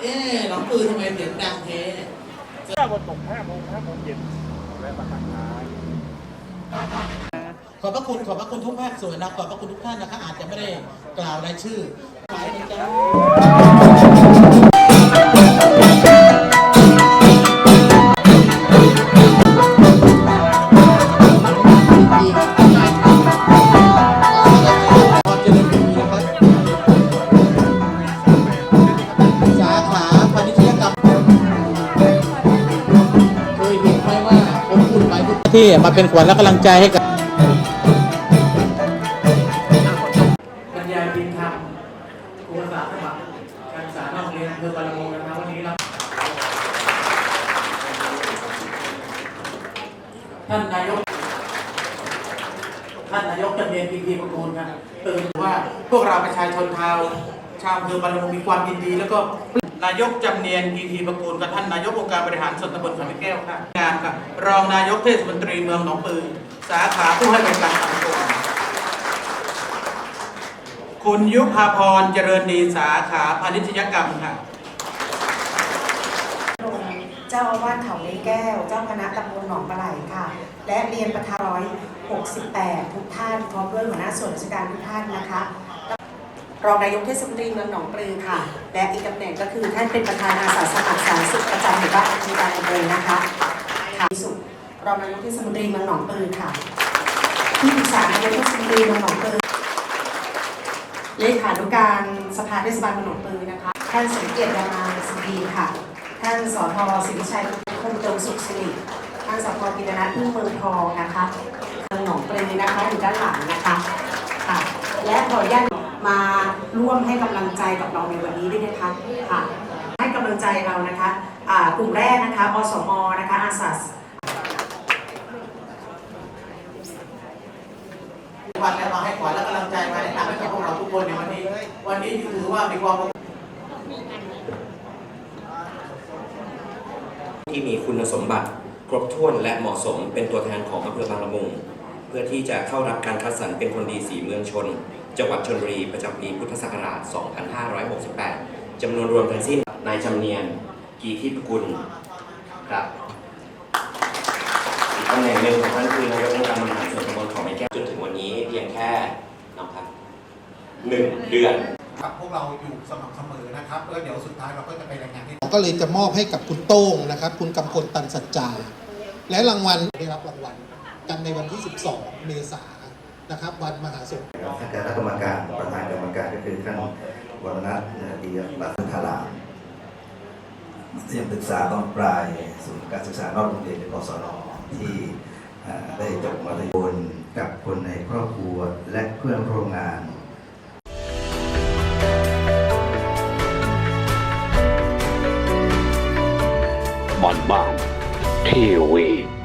เอ๊ะหลวงปืนทำไมเสียงดังเทถ้าวันตกห้าโมงห้าโมงเย็นแวะมาทักทายขอบพระคุณขอบพระคุณทุกภาคส่วนนะขอบพระคุณทุกท่านนะคะอาจจะไม่ได้กล่าวรายชื่อหมายถึงจะ ที่มาเป็นขวัญและกำลังใจให้กับ บรรยายบินธรรมครูภาษาสมัครการศึกษานอกเรียนอำเภอบางละมุงนะครับวันนี้เราท่านนายก ท่านนายกจำเนียนพีพีประกูลครับตื่นว่าพวกเราประชาชนชาว ชาวอำเภอบางละมุงมีความยินดีแล้วก็นายกจำเนียนพีพีประกูลกับท่านนายกองค์การบริหารส่วนตำบลขอนแก้วค่ะงานกับรองนายกเทศมนตรีเมืองหนองปือ สาขาผู้ให้บริการสังคมคุณยุพาพรเจริญดีสาขาพาณิชยกรรมค่ะเจ้าอาวาสเขาในแก้ว เจ้าคณะตำบลหนองปลาไหลค่ะ และเรียนประธานร้อย68ทุกท่านพร้อมด้วยหัวหน้าส่วนราชการทุกท่านนะคะ รองนายกเทศมนตรีเมืองหนองปลือค่ะ และอีกตำแหน่งก็คือท่านเป็นประธานอาสาสมัครสาธารณสุขประจำหมู่บ้านอาชีวะอำเภอนะคะค่ะสุดรองนายกเทศมนตรีเมืองหนองปลือค่ะ ที่ปรึกษานายกเทศมนตรีเมืองหนองปลือเลขานุการสภาเทศบาลเมืองหนองปลือนะคะ ท่านสมเกียรติรามาสุดีค่ะ ท่านสทสิริชัยคงจงสุขสิริท่านสทกิตนัทพึ่งเมืองทองนะคะเมืองหนองปลือนะคะอยู่ด้านหลังนะคะค่ะและขออนุญาต มาร่วมให้กำลังใจกับเราในวันนี้ด้วยนะคะค่ะให้กำลังใจเรานะคะอ่ากลุ่มแรกนะคะอสมนะคะอาสาวันนี้มาให้ขวัญและกำลังใจมาแนะนำให้กับพวกเราทุกคนในวันนี้ วันนี้ถือว่ามีความที่มีคุณสมบัติ ครบถ้วนและเหมาะสมเป็นตัวแทนของอำเภอบางละมุง เพื่อที่จะเข้ารับการคัดสรรเป็นคนดีสีเมืองชน จังหวัดชลบุรีประจำปีพุทธศักราช 2568 จำนวนรวมทั้งสิ้นนายจำเนียน กีทิพกุลครับอีกตำแหน่งหนึ่งของท่านคือนายกองค์การบริหารส่วนตำบลเขาไม้แก้วจนถึงวันนี้เพียงแค่นะครับหนึ่งเดือนกับพวกเราอยู่สม่ำเสมอนะครับแล้วเดี๋ยวสุดท้ายเราก็จะไปรายงานให้ก็เลยจะมอบให้กับคุณโต้งนะครับ คุณกำพลตันสัจจาและรางวัลได้รับรางวัล กันในวันที่ 12 เมษายนนะครับวันมหาสงกรานต์ท่านคณะกรรมการประธานกรรมการก็คือท่านวรนัทดีบัตรธารามมัธยมศึกษาตอนปลายศูนย์การศึกษานอกโรงเรียนในกศนที่เอ่อได้จบมัธยมกับคนในครอบครัวและเพื่อนร่วมงานบ้านบ้านทีวี